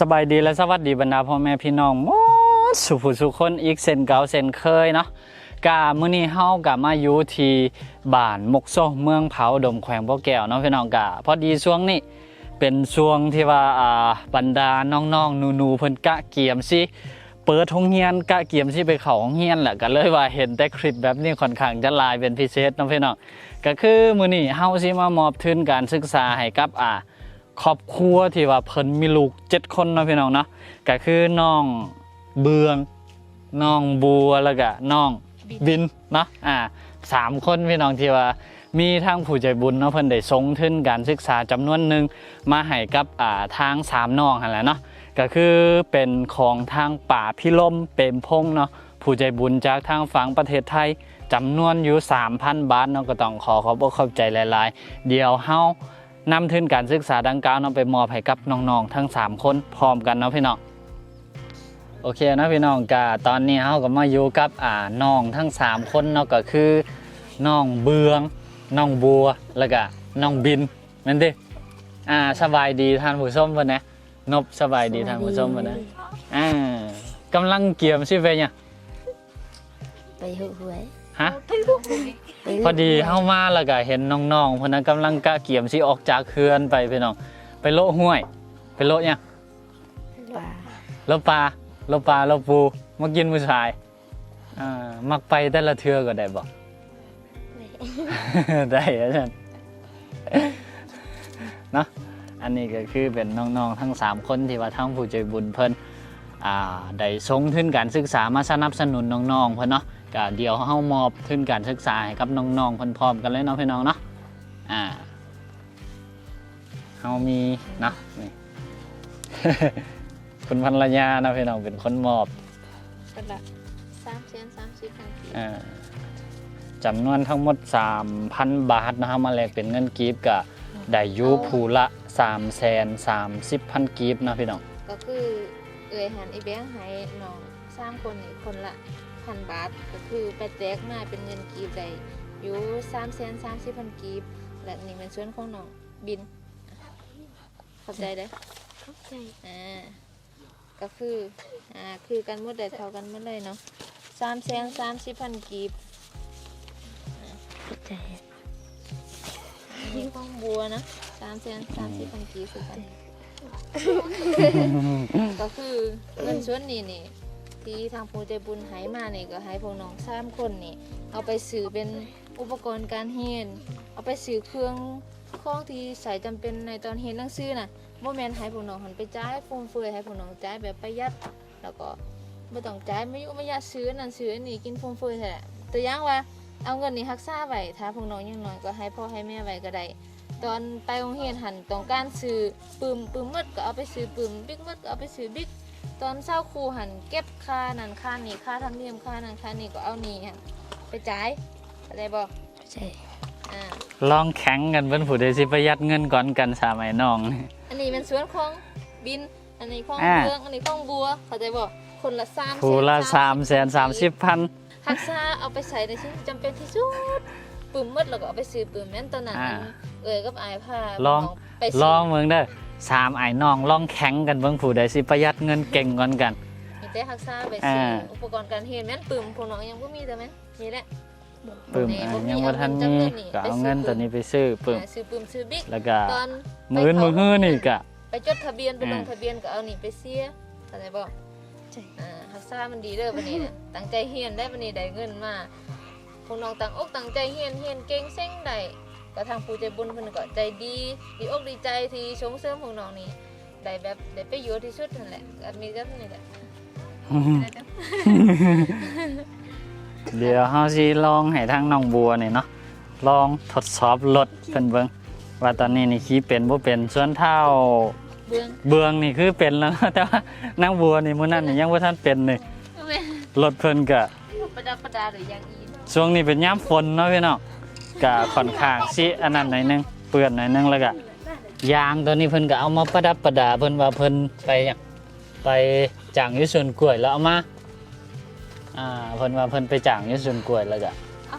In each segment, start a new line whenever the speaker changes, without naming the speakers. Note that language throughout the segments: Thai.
สบายดีและสวัสดีบรรดาพ่อแม่พี่น้องมดสุผู้สุคนอีกเซนเก่าเซนเคยเนาะกามื้อนี้เฮากะมาอยู่ที่บ้านมกโซเมืองเผาดมแขวงบ่อแก้วเนาะพี่น้องกะพอดีช่วงนี้เป็นช่วงที่ว่าอ่าบรรดาน้องๆหนูๆเพิ่นกะเกียมสิเปิดโรงเรียนกะเกียมสิไปเข้าโรงเรียนแหละก็เลยว่าเห็นแต่คลิปแบบนี้ค่อนข้างจะลายเป็นพิเศษเนาะพี่น้องก็คือมื้อนี้เฮาสิมามอบทุนการศึกษาให้กับอ่า ครอบครัวที่ว่าเพิ่นมีลูกเจ็ดคนเนาะพี่น้องเนาะก็คือน้องเบืองน้องบัวแล้วก็น้องบินเนาะอ่าสามคนพี่น้องที่ว่ามีทางผู้ใจบุญเนาะเพิ่นได้ส่งทุนการศึกษาจำนวนหนึ่งมาให้กับอ่าทางสามน้องหั่นแหละเนาะก็คือเป็นของทางป่าพิลมเปรมพงษ์เนาะผู้ใจบุญจากทางฝั่งประเทศไทยจำนวนอยู่ 3,000 บาทเนาะก็ต้องขอขอบอกขอบใจหลาย ๆ เดี๋ยวเฮา นำทุนการศึกษาดังกล่าวเนาะไปมอบให้กับน้องๆทั้ง 3 คนพร้อมกันเนาะพี่น้องโอเคนะพี่น้องกาตอนนี้เฮาก็มาอยู่กับอ่าน้องทั้ง 3 คนเนาะก็คือน้องเบืองน้องบัวแล้วก็น้องบินแม่นดิอ่าสบายดีท่านผู้ชมเพิ่นนะนบสบายดีท่านผู้ชมเพิ่นนะอ่ากำลังเกี่ยมสิเวยเนี่ย
ไปหุหวย
ฮะ
ไปหุ
พอดีเข้ามาแล้วก็เห็นน้องๆเพนนั้นกำลังกะเกี่ยมสิออกจากเขื่อนไปพี่น้องไปโลห้วย ไปโลเนี่ยง
ว่า
โลปลาโลปลาโลปูมากินผู้ชายอ่ามักไปแต่ละเทือก็ได้บอกได้อาจารย์เนาะอันนี้ก็คือเป็นน้องๆทั้ง 3 คนที่ว่าทั้งผู้ใจบุญเพิ่นอ่าได้ส่งทุนการศึกษามาสนับสนุนน้องๆเพิ่นเนาะ ก็เดี๋ยวเฮามอบทุนการศึกษาให้กับน้องๆเพิ่นพร้อมกันเลยเนาะพี่น้องเนาะอ่าเฮามีเนาะนี่ คุณภรรยาเนาะพี่น้องเป็นคนมอบ
กระดาษสามเซนสามสิบพันกี
อ่าจำนวนทั้งหมด 3,000 บาทนะครับมาแลกเป็นเงินกีบก็ได้อยูผูละ3แสน30พันกีบนะพี่น้อง
ก็คือเอ่ยหันอีแบงค์ให้น้องสามคนนี่คนละ พันบาท ก็คือไปแจกมาเป็นเงินกีบได้อยู่สามเซนสามสิบพันกีบ และนี่เป็นส่วนของน้องบิน เข้าใจได้
เข้าใจ
อ่าก็คืออ่าคือกันหมดได้เท่ากันหมดเลยเนาะสามแสนสามสิบพันกีบ
เข้าใจ
อันนี้ของบัวนะสามแสนสามสิบพันกีบคือกันก็คือเงินส่วนนี้นี่ ที่ทางผู้ใจบุญให้มาเนี่ยก็ให้พวกน้องสามคนนี่เอาไปซื้อเป็นอุปกรณ์การเรียนเอาไปซื้อเครื่องของที่ใส่จำเป็นในตอนเรียนหนังสือน่ะโมเมนต์ให้พวกน้องหันไปจ่ายฟุ่มเฟือยให้พวกน้องจ่ายแบบประหยัด แล้วก็ไม่ต้องจ่ายไม่ยุ่งไม่ยากซื้อนั่นซื้ออันนี้กินฟุ่มเฟือยแหละตัวอย่างว่าเอาเงินนี่รักษาไว้ถ้าพวกน้องยังน้อยก็ให้พ่อให้แม่ไว้ก็ได้ ตอนไปโรงเรียนหันต้องการซื้อปืมปืมมืดก็เอาไปซื้อปืมบิ๊กมืดก็เอาไปซื้อบิ๊กตอนเช้าครูหันเก็บค่านั่นค่านี่ค่าธรรมเนียมค่านั่นค่านี่ก็เอานี่หันไปจ่ายอะไรบอก
เข้าใจ
อ่า
ลองแข่งกันเป็นผู้ใดสิประหยัดเงินก่อนกันสามไอ้น้องนี่
อันนี้เป็นส่วนของบิน อันนี้ของ
อ่า
เบืองอันนี้ของบัวเข้าใจบอกคนละสาม
ผู้ละ
แสน
3แสน30พัน
ทักษะเอาไปใส่ในที่จำเป็นที่สุด ปืมมืดแล้วก็เอาไปซื้อปืมแม่นตอนนั้น
อ่า
เอ่ยกับอายผ้า
ลอง
ไปซื้
ลองเมืองเด้อสามไอ้น้องลองแข่งกันเบิ่งผู้ใดสิประหยัดเงินเก่งก่อนกัน
มีแต่ทักษะไปซื้อ
อ่า
อุปกรณ์การเรียนแม่นปืมพวกน้องยังบ่มีแต่แม่นมีแหละ
ปึ้มอะยังว่าทันมีก็เอาเงินตัวนี้ไปซื้อปึ้ม
อ่าซื้อปืมซื้อบิ๊ก
แล้วก็
ตอน
มื้อมือฮื้อนี่ก็
ไปจดทะเบียนไปลง
อ่า
ทะเบียนก็เอานี่ไปเสียเข้าใจบ่
ใจ
อ่าทักษะมันดีเด้อบัดนี้น่ะตั้งใจเรียนได้บัดนี้ได้เงินมาพว กน้องตั้งอกตั้งใจเรียนเรียนเก่งเซ็งได้ก็ทางผู้ใจบุญเพิ่นก็ใจดีดีอกดีใจที่ส่งเสริมพวกน้องนี่ได้แบบได้ประโยชน์ที่สุดนั่นแหละก็มีแบบนี้แหละ
เดี๋ยวเฮาสิลองให้ทางน้องบัวนี่เนาะลองทดสอบรถเพิ่นเบิ่งว่าตอนนี้นี่ขี่เป็นบ่เป็นส่วนเท้า
เบื้อง
เบืองนี่คือเป็นแล้วเนาะแต่ว่านางบัวนี่มื้อนั้นนี่ยังบ่ทันเป็นนี่รถเพิ่นก็
ประดับประดาหรืออย่างอีน
ช่วงนี้เป็นย่ามฝนเนาะพี่น้องกะค่อนข้างสิอันนั้นหน่อยนึงเปื้อนหน่อยนึงแล้วก็ยางตัวนี้เพิ่นก็เอามาประดับประดาเพิ่นว่าเพิ่นไปย่งไปจ่างยุส่วนกล้วยแล้วเอามาอ่าเพิ่นว่าเพิ่นไปจ่างยุส่วนกล้วยแล้วก็
เอา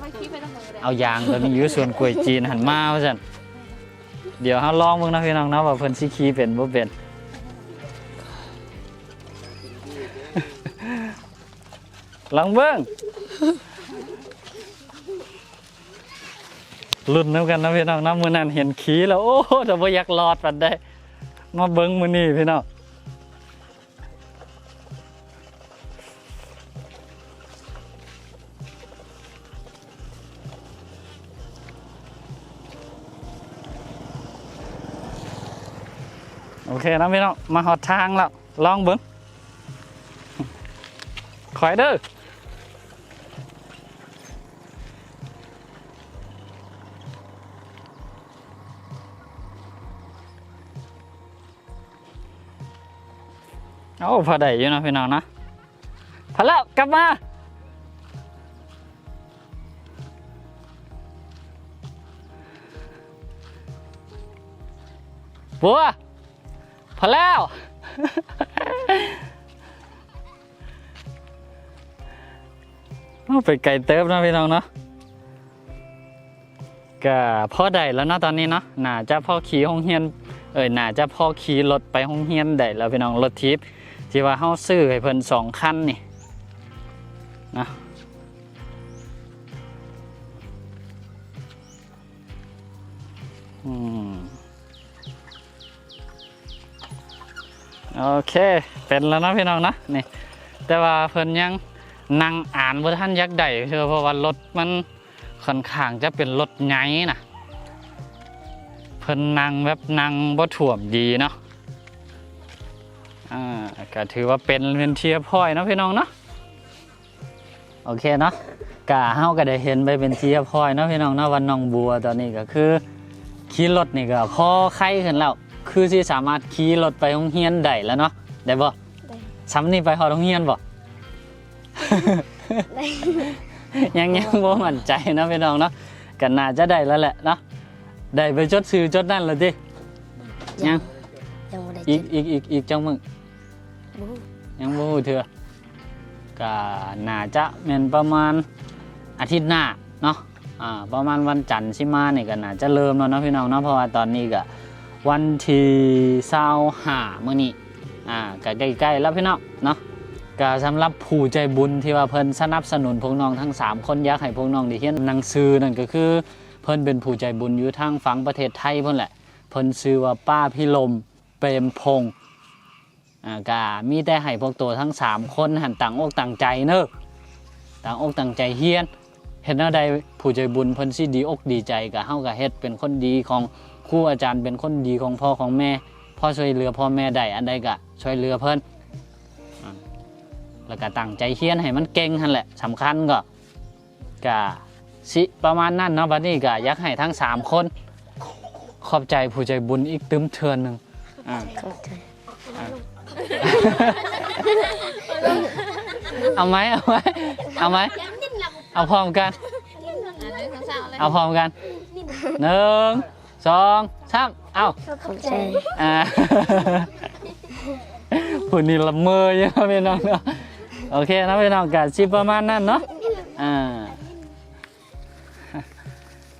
เอายางตัวนี้ยุส่วนกล้วยจีนหันมาว่าซั่นเดี๋ยวเฮาลองเบิ่งนะพี่น้องเนาะว่าเพิ่นสิขี้เป็นบ่เป็นลองเบิ่ง ลุ้นน้ำกันนะพี่น้องนะมือนั้นเห็นขี้แล้วโอ้แต่ว่าอยากรอดปันได้ มาเบิ้งมือนี่พี่น้องโอเคนะพี่น้องมาหอดทางแล้วลองเบิ้งคอยเด้อ โอ้พอได้อยู่นะพี่น้องนะพอแล้วกลับมาบัวพอแล้วเอาไปไก่เติบนะพี่น้องเนาะก็พ่อได้แล้วนะตอนนี้เนาะน่าจะพ่อขี่ห้องเฮียนเอ้ยน่าจะพ่อขี่รถไปห้องเฮียนได้แล้วพี่น้องรถทิพย์ ที่ว่าเฮาซื้อให้เพิ่นสองคันนี่นะโอเค เป็นแล้วนะพี่น้องนะนี่แต่ว่าเพิ่นยังนั่งอ่านบ่ทันยักได้คือเพราะว่ารถมันค่อนข้างจะเป็นรถใหญ่นะเพิ่นนั่งแบบนั่งบ่ถ่วมดีเนาะ อ่าก็ถือว่าเป็นเป็นเทียพ่อยเนาะพี่น้องเนาะโอเคเนาะกะเฮาก็ได้เห็นไปเป็นเทียพ่อยเนาะพี่น้องเนาะวันน้องบัวตอนนี้ก็คือขี่รถนี่ก็พอไข้ขึ้นแล้วคือสิสามารถขี่รถไปโรงเรียนได้แล้วเนาะได้บ่
ได้
ซ้ำนี่ไปหอโรงเรียนบ่
ได้
ยังยังบ่มั่นใจเนาะพี่น้องเนาะก็น่าจะได้แล้วแหละเนาะได้ไปจดชื่อจดนั่นแล้วดิยัง
ยังบ่ได้
อี
กิ
ก
น
อีกอีกอีกจังมึง
บ่
ยังบ่ฮู้เถื่อก็น่าจะแม่นประมาณอาทิตย์หน้าเนาะอ่าประมาณวันจันทร์สิมานี่ก็น่าจะเริ่มแล้วเนาะพี่น้องเนาะเพราะว่าตอนนี้ก็วันที่25มื้อนี้อ่าก็ใกล้ๆแล้วพี่น้องเนาะก็สำหรับผู้ใจบุญที่ว่าเพิ่นสนับสนุนพวกน้องทั้ง 3 คนอยากให้พวกน้องได้เรียนหนังสือนั่นก็คือเพิ่นเป็นผู้ใจบุญอยู่ทางฝั่งประเทศไทยเพิ่นแหละ เพิ่นชื่อว่าป้าพิลมเปรมพงษ์ ก็มีแต่ให้พวกตัวทั้ง 3 คนหันต่างอกต่างใจเนอะต่างอกต่างใจเฮียนเฮ็ดแนวใดผู้ใจบุญเพิ่นสิดีอกดีใจก็เฮาก็เฮ็ดเป็นคนดีของครูอาจารย์เป็นคนดีของพ่อของแม่พ่อช่วยเหลือพ่อแม่ได้อันใดก็ช่วยเหลือเพิ่นแล้วก็ตั้งใจเฮียนให้มันเก่งหั่นแหละสำคัญก็ก็สิประมาณนั้นเนาะบัดนี้ก็อยากให้ทั้ง 3 คน ขอบใจผู้ใจบุญอีกตึมเทือนหนึ่งอ่า
ข้าใจ
เอาไหมเอาไหมเอาไหมเอาพร้อมกัน
อันนี้ของสาวเลย
เอาพร้อมกันหนึ่งสองสามเอา
เข้าใจ
อ่าผู้นี้ละเมออยู่นะพี่น้องเนาะโอเคนะพี่น้องกันสิประมาณนั้นเนาะอ่า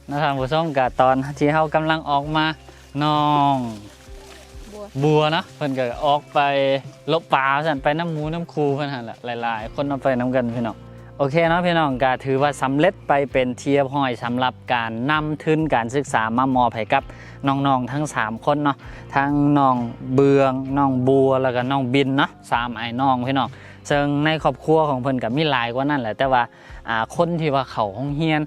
นะครับผู้ชมกับตอนที่เขากำลังออกมาน้อง
บัว
นะเพิ่นก็ออกไปลบปลาสั่นไปน้ำหมูน้ำคูเพิ่นหั่นแหละหลาย ๆ คนเอาไปน้ำกันพี่น้องโอเคเนาะพี่น้องก็ถือว่าสำเร็จไปเป็นเทียบห้อยสำหรับการนำทุนการศึกษามามอบให้กับน้องๆทั้ง 3 คนเนาะทั้งน้องเบืองน้องบัวแล้วก็น้องบินเนาะสามไอ้น้องพี่น้องซึ่งในครอบครัวของเพิ่นก็มีหลายกว่านั้นแหละแต่ว่าอ่าคนที่ว่าเขาห้องเฮียน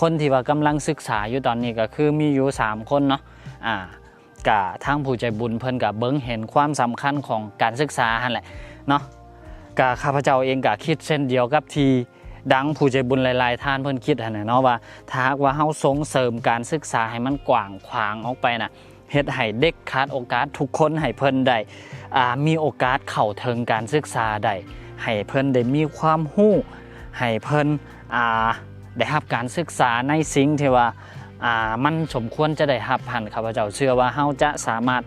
คนที่ว่ากำลังศึกษาอยู่ตอนนี้ก็คือมีอยู่สามคนเนาะอ่า กะทางผู้ใจบุญเพิ่นกับเบิ้งเห็นความสำคัญของการศึกษาหั่นแหละเนาะกะข้าพเจ้าเองกะคิดเช่นเดียวกับทีดังผู้ใจบุญหลาย ๆ ท่านเพิ่นคิดหั่นน่ะเนาะว่าถ้าหากว่าเฮาส่งเสริมการศึกษาให้มันกว้างขวางออกไปน่ะเฮ็ดให้เด็กขาดโอกาสทุกคนให้เพิ่นได้อ่ามีโอกาสเข้าถึงการศึกษาได้ให้เพิ่นได้มีความรู้ให้เพิ่นอ่าได้รับการศึกษาในสิ่งที่ว่า มันสมควรจะได้หับหันข้าพเจ้าเชื่อว่าเฮาจะสามารถ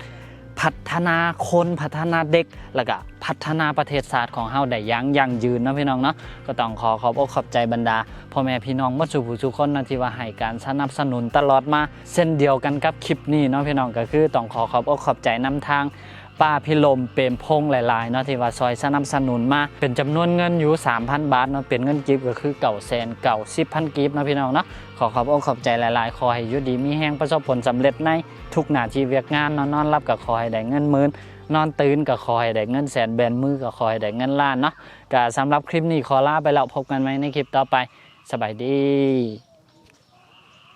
พัฒนาคนพัฒนาเด็ก แล้วก็พัฒนาประเทศศาสตร์ของเฮาได้ยังยั่งยืนนะพี่น้องเนาะก็ต้องขอขอบอกขอบใจบรรดาพ่อแม่พี่น้องมัสุผู้ทุกคนนะที่ว่าให้การสนับสนุนตลอดมาเส้นเดียวกันกับคลิปนี้เนาะพี่น้องก็คือต้องขอขอบอกขอบใจนำทาง ป้าพิลมเปรมพงษ์หลายๆเนาะที่ว่าซอยสนับสนุนมาเป็นจำนวนเงินอยู่ 3,000 บาทเนาะเป็นเงินกิฟต์ก็คือเก่าแสนเก่าสิบพันกิฟต์นะพี่น้องเนาะขอขอบอกขอบใจหลายๆ ขอให้ยุดีมีแห้งประสบผลสำเร็จในทุกหน้าที่เวียกงานนาะนอนรับก็ขอให้ได้เงินหมื่นนอนตื่นก็ขอให้ได้เงินแสนแบนมือก็ขอให้ได้เงินล้านเนาะก็สำหรับคลิปนี้ขอลาไปแล้วพบกันไหมในคลิปต่อไป สบายดี